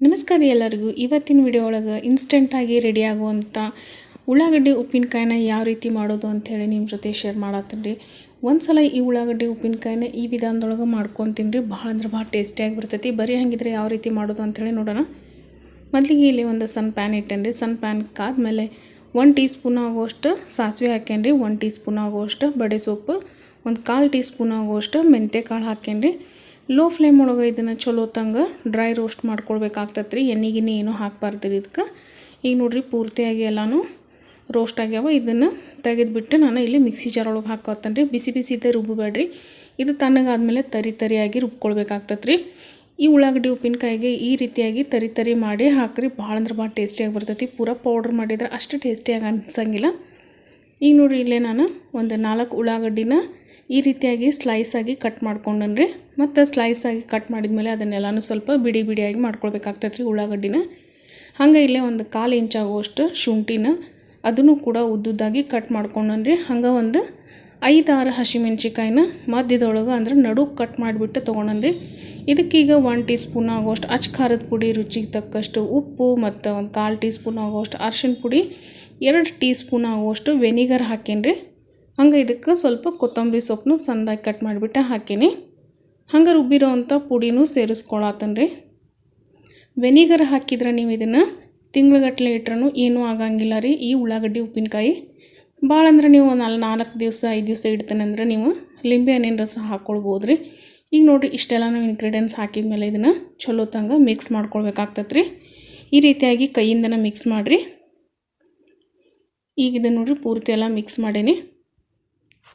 ನಮಸ್ಕಾರ ಎಲ್ಲರಿಗೂ. ಇವತ್ತಿನ ವಿಡಿಯೋ ಒಳಗೆ ಇನ್ಸ್ಟೆಂಟಾಗಿ ರೆಡಿ ಆಗುವಂಥ ಉಳ್ಳಾಗಡ್ಡೆ ಉಪ್ಪಿನಕಾಯಿನ ಯಾವ ರೀತಿ ಮಾಡೋದು ಅಂಥೇಳಿ ನಿಮ್ಮ ಜೊತೆ ಶೇರ್ ಮಾಡತ್ತೀನಿ. ರೀ ಒಂದು ಸಲ ಈ ಉಳ್ಳಾಗಡ್ಡೆ ಉಪ್ಪಿನಕಾಯಿನ ಈ ವಿಧಾನದೊಳಗೆ ಮಾಡ್ಕೊತೀನಿ. ರೀ ಭಾಳ ಅಂದ್ರೆ ಭಾಳ ಟೇಸ್ಟಿಯಾಗಿ ಬರ್ತೈತಿ. ಬರೀ ಹಾಗಿದ್ರೆ ಯಾವ ರೀತಿ ಮಾಡೋದು ಅಂಥೇಳಿ ನೋಡೋಣ. ಮೊದಲಿಗೆ ಇಲ್ಲಿ ಒಂದು ಸಣ್ಣ ಪ್ಯಾನ್ ಇಟ್ಟೇನಿ ರೀ. ಸಣ್ಣ ಪ್ಯಾನ್ ಕಾದ್ಮೇಲೆ ಒಂದು ಟೀ ಸ್ಪೂನ್ ಆಗುವಷ್ಟು ಸಾಸಿವೆ ಹಾಕೇನಿ ರೀ. ಒನ್ ಟೀ ಸ್ಪೂನ್ ಆಗುವಷ್ಟು ಬಡೆ ಸೊಪ್ಪು. ಒಂದು ಕಾಲು ಟೀ ಸ್ಪೂನ್ ಆಗುವಷ್ಟು ಮೆಂತ್ಯ ಕಾಳು ಹಾಕೇನಿ ಲೋ ಫ್ಲೇಮ್ ಒಳಗೆ ಇದನ್ನು ಚಲೋ ತಂಗ ಡ್ರೈ ರೋಸ್ಟ್ ಮಾಡ್ಕೊಳ್ಬೇಕಾಗ್ತದೆ ರೀ ಎಣ್ಣೆ ಏನೂ ಹಾಕ್ಬಾರ್ದು ರೀ ಇದಕ್ಕೆ ಈಗ ನೋಡಿರಿ ಪೂರ್ತಿಯಾಗಿ ಎಲ್ಲನೂ ರೋಸ್ಟ್ ಆಗ್ಯಾವ. ಇದನ್ನು ತೆಗೆದುಬಿಟ್ಟು ನಾನು ಇಲ್ಲಿ ಮಿಕ್ಸಿ ಜಾರ್ ಒಳಗೆ ಹಾಕೋತೇನೆ ರೀ ಬಿಸಿ ಬಿಸಿ ಇದ್ದೇ ರುಬ್ಬಬೇಡ್ರಿ. ಇದು ತಣ್ಣಗಾದ್ಮೇಲೆ ತರಿ ತರಿಯಾಗಿ ರುಬ್ಕೊಳ್ಬೇಕಾಗ್ತದೆ ರೀ ಈ ಉಳ್ಳಾಗಡ್ಡಿ ಉಪ್ಪಿನಕಾಯಿಗೆ ಈ ರೀತಿಯಾಗಿ ತರಿ ತರಿ ಮಾಡಿ ಹಾಕ್ರಿ. ಭಾಳ ಅಂದ್ರೆ ಭಾಳ ಟೇಸ್ಟಿಯಾಗಿ ಬರ್ತೈತಿ. ಪೂರ ಪೌಡ್ರ್ ಮಾಡಿದ್ರೆ ಅಷ್ಟು ಟೇಸ್ಟಿಯಾಗಿ ಅನ್ಸಂಗಿಲ್ಲ. ಈಗ ನೋಡಿರಿ ಇಲ್ಲೇ ನಾನು ಒಂದು ನಾಲ್ಕು ಉಳ್ಳಾಗಡ್ಡಿನ ಈ ರೀತಿಯಾಗಿ ಸ್ಲೈಸಾಗಿ ಕಟ್ ಮಾಡ್ಕೊಂಡನ್ರಿ. ಮತ್ತು ಸ್ಲೈಸಾಗಿ ಕಟ್ ಮಾಡಿದ್ಮೇಲೆ ಅದನ್ನೆಲ್ಲನೂ ಸ್ವಲ್ಪ ಬಿಡಿ ಬಿಡಿಯಾಗಿ ಮಾಡ್ಕೊಳ್ಬೇಕಾಗ್ತೈತೆ ರೀ ಉಳ್ಳಾಗಡ್ಡಿನ. ಹಂಗೆ ಇಲ್ಲೇ ಒಂದು ಕಾಲು ಇಂಚಾಗುವಷ್ಟು ಶುಂಠಿನ ಅದನ್ನು ಕೂಡ ಉದ್ದುದ್ದಾಗಿ ಕಟ್ ಮಾಡ್ಕೊಂಡನ್ರಿ. ಹಂಗೆ ಒಂದು ಐದಾರು ಹಸಿಮೆಣ್ಸಿಕಾಯಿನ ಮಧ್ಯದೊಳಗೆ ಅಂದ್ರೆ ನಡು ಕಟ್ ಮಾಡಿಬಿಟ್ಟು ತೊಗೊಂಡನ್ರಿ. ಇದಕ್ಕೀಗ ಒನ್ ಟೀ ಸ್ಪೂನ್ ಆಗುವಷ್ಟು ಅಚ್ಚ ಖಾರದ ಪುಡಿ ರುಚಿಗೆ ತಕ್ಕಷ್ಟು ಉಪ್ಪು ಮತ್ತು ಒಂದು ಕಾಲು ಟೀ ಸ್ಪೂನ್ ಆಗುವಷ್ಟು ಅರ್ಶಿನ ಪುಡಿ, ಎರಡು ಟೀ ಸ್ಪೂನ್ ಆಗುವಷ್ಟು ವೆನಿಗರ್ ಹಾಕೇನಿ ಹಂಗೆ ಇದಕ್ಕೆ ಸ್ವಲ್ಪ ಕೊತ್ತಂಬರಿ ಸೊಪ್ಪನ್ನು ಸಂದಾಗಿ ಕಟ್ ಮಾಡಿಬಿಟ್ಟು, ಹಾಕೀನಿ. ಹಂಗೆ ರುಬ್ಬಿರೋ ಅಂಥ ಪುಡಿನೂ ಸೇರಿಸ್ಕೊಳತ್ತನ್ ರೀ ವೆನಿಗರ್ ಹಾಕಿದ್ರೆ ನೀವು ಇದನ್ನು ತಿಂಗ್ಳುಗಟ್ಟಲೆ ಇಟ್ರೂ ಏನೂ ಆಗಂಗಿಲ್ಲ ರೀ, ಈ ಉಳ್ಳಾಗಡ್ಡಿ, ಉಪ್ಪಿನಕಾಯಿ. ಭಾಳ ಅಂದ್ರೆ ನೀವು ನಾಲ್ಕು ನಾಲ್ಕು ದಿವಸ, ಐದು ದಿವಸ ಇಡ್ತೇನೆ ನೀವು ಲಿಂಬೆ ಹಣ್ಣಿನ ರಸ ಹಾಕ್ಕೊಳ್ಬೋದು ರೀ ಈಗ ನೋಡಿರಿ ಇಷ್ಟೆಲ್ಲ ನಾವು ಇಂಗ್ರೀಡಿಯೆಂಟ್ಸ್ ಹಾಕಿದ ಮೇಲೆ ಇದನ್ನು ಚಲೋ ತಂಗ ಮಿಕ್ಸ್ ಮಾಡ್ಕೊಳ್ಬೇಕಾಗ್ತದೆ ರೀ ಈ ರೀತಿಯಾಗಿ ಕೈಯಿಂದನ ಮಿಕ್ಸ್ ಮಾಡಿರಿ. ಈಗ ಇದನ್ನು ನೋಡಿರಿ ಪೂರ್ತಿ ಎಲ್ಲ ಮಿಕ್ಸ್ ಮಾಡೀನಿ.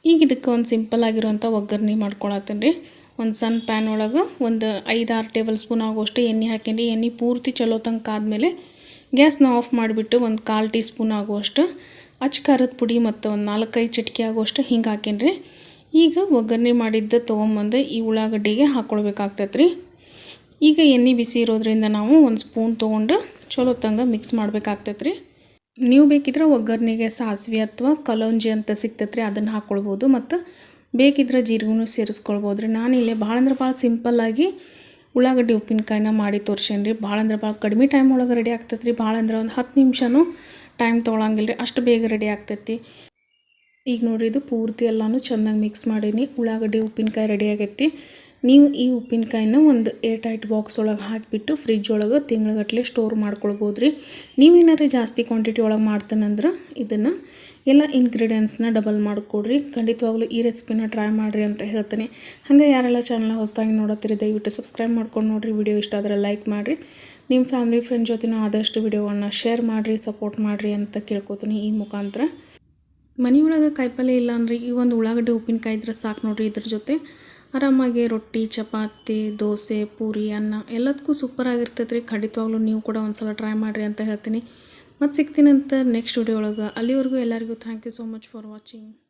ಈಗ ಇದಕ್ಕೆ ಒಂದು ಸಿಂಪಲ್ ಆಗಿರುವಂಥ ಒಗ್ಗರಣೆ ಮಾಡ್ಕೊಳತ್ತೀನಿ ರೀ. ಒಂದು ಸಣ್ಣ ಪ್ಯಾನ್ ಒಳಗೆ ಒಂದು ಐದಾರು ಟೇಬಲ್ ಸ್ಪೂನ್ ಆಗುವಷ್ಟು ಎಣ್ಣೆ ಹಾಕೀನಿ ಎಣ್ಣೆ ಪೂರ್ತಿ ಚಲೋ ತನಕ ಆದಮೇಲೆ ಗ್ಯಾಸ್ನ ಆಫ್ ಮಾಡಿಬಿಟ್ಟು ಒಂದು ಕಾಲು ಟೀ ಸ್ಪೂನ್ ಆಗುವಷ್ಟು ಅಚ್ಚ ಖಾರದ ಪುಡಿ ಮತ್ತು ಒಂದು ನಾಲ್ಕೈದು ಚಿಟಿಕೆ ಆಗುವಷ್ಟು ಹಿಂಗೆ ಹಾಕೀನಿ ಈಗ ಒಗ್ಗರಣೆ ಮಾಡಿದ್ದು ತೊಗೊಂಬಂದು ಈ ಉಳ್ಳಾಗಡ್ಡಿಗೆ ಹಾಕ್ಕೊಳ್ಬೇಕಾಗ್ತೈತೆ ರೀ. ಈಗ ಎಣ್ಣೆ ಬಿಸಿ ಇರೋದ್ರಿಂದ ನಾವು ಒಂದು ಸ್ಪೂನ್ ತೊಗೊಂಡು ಚಲೋ ತಂಗ ಮಿಕ್ಸ್ ಮಾಡಬೇಕಾಗ್ತೈತೆ ರೀ. ನೀವು ಬೇಕಿದ್ರೆ ಒಗ್ಗರಣೆಗೆ ಸಾಸಿವೆ ಅಥವಾ ಕಲೋಂಜಿ ಅಂತ ಸಿಗ್ತೈತೆ ರೀ ಅದನ್ನು ಹಾಕ್ಕೊಳ್ಬೋದು ಮತ್ತು ಬೇಕಿದ್ರೆ ಜೀರಿಗೆನೂ ಸೇರಿಸ್ಕೊಳ್ಬೋದು ರೀ ನಾನು ಇಲ್ಲೇ ಭಾಳ ಅಂದ್ರೆ ಭಾಳ ಸಿಂಪಲ್ಲಾಗಿ ಉಳ್ಳಾಗಡ್ಡಿ ಉಪ್ಪಿನಕಾಯಿನ ಮಾಡಿ ತೋರ್ಸೇನಿ ರೀ ಭಾಳ ಅಂದ್ರೆ ಭಾಳ ಕಡಿಮೆ ಟೈಮ್ ಒಳಗೆ ರೆಡಿ ಆಗ್ತೈತೆ ರೀ ಭಾಳ ಅಂದ್ರೆ ಒಂದು ಹತ್ತು ನಿಮಿಷನೂ ಟೈಮ್ ತೊಗೊಳಂಗಿಲ್ಲ ರೀ ಅಷ್ಟು ಬೇಗ ರೆಡಿ ಆಗ್ತೈತಿ. ಈಗ ನೋಡಿರಿ, ಇದು ಪೂರ್ತಿ ಎಲ್ಲನೂ ಚೆನ್ನಾಗಿ ಮಿಕ್ಸ್ ಮಾಡೀನಿ. ಉಳ್ಳಾಗಡ್ಡಿ ಉಪ್ಪಿನಕಾಯಿ ರೆಡಿ ಆಗೈತಿ. ನೀವು ಈ ಉಪ್ಪಿನಕಾಯಿನ ಒಂದು ಏರ್ ಟೈಟ್ ಬಾಕ್ಸ್ ಒಳಗೆ ಹಾಕಿಬಿಟ್ಟು ಫ್ರಿಜ್ ಒಳಗೆ ತಿಂಗಳಗಟ್ಟಲೆ ಸ್ಟೋರ್ ಮಾಡ್ಕೊಳ್ಬೋದು ರೀ ನೀವು ನೀವೇನಾರು ಜಾಸ್ತಿ ಕ್ವಾಂಟಿಟಿ ಒಳಗೆ ಮಾಡ್ತಾನಂದ್ರೆ ಇದನ್ನು ಎಲ್ಲ ಇಂಗ್ರೀಡಿಯೆಂಟ್ಸ್ನ ಡಬಲ್ ಮಾಡಿಕೊಡ್ರಿ. ಖಂಡಿತವಾಗ್ಲೂ ಈ ರೆಸಿಪಿನ ಟ್ರೈ ಮಾಡಿರಿ ಅಂತ ಹೇಳ್ತೀನಿ. ಹಾಗೆ ಯಾರೆಲ್ಲ ಚಾನಲ್ ಹೊಸದಾಗಿ ನೋಡತ್ತೀರಿ, ದಯವಿಟ್ಟು ಸಬ್ಸ್ಕ್ರೈಬ್ ಮಾಡ್ಕೊಂಡು ನೋಡಿರಿ. ವಿಡಿಯೋ ಇಷ್ಟ ಆದರೆ ಲೈಕ್ ಮಾಡಿರಿ. ನಿಮ್ಮ ಫ್ಯಾಮಿಲಿ ಫ್ರೆಂಡ್ ಜೊತೆನೂ ಆದಷ್ಟು ವಿಡಿಯೋವನ್ನು ಶೇರ್ ಮಾಡಿರಿ ಸಪೋರ್ಟ್ ಮಾಡಿರಿ ಅಂತ ಕೇಳ್ಕೊತೀನಿ ಈ ಮುಖಾಂತರ. ಮನೆಯೊಳಗೆ ಕಾಯಿಪಲ್ಲೆ ಇಲ್ಲ ಅಂದರೆ ಈ ಒಂದು ಉಳ್ಳಾಗಡ್ಡೆ ಉಪ್ಪಿನಕಾಯಿ ಇದ್ರೆ ಸಾಕು ನೋಡಿರಿ ಇದ್ರ ಜೊತೆ. ಆರಾಮಾಗಿ ರೊಟ್ಟಿ, ಚಪಾತಿ, ದೋಸೆ, ಪೂರಿ, ಅನ್ನ ಎಲ್ಲದಕ್ಕೂ ಸೂಪರ್ ರೀ ಖಂಡಿತವಾಗ್ಲೂ ನೀವು ಕೂಡ ಒಂದು ಸಲ ಟ್ರೈ ಮಾಡಿರಿ ಅಂತ ಹೇಳ್ತೀನಿ. ಮತ್ತು ಸಿಗ್ತೀನಂತ ನೆಕ್ಸ್ಟ್ ವಿಡಿಯೋ ಒಳಗೆ. ಅಲ್ಲಿವರೆಗೂ ಎಲ್ಲರಿಗೂ thank you so much for watching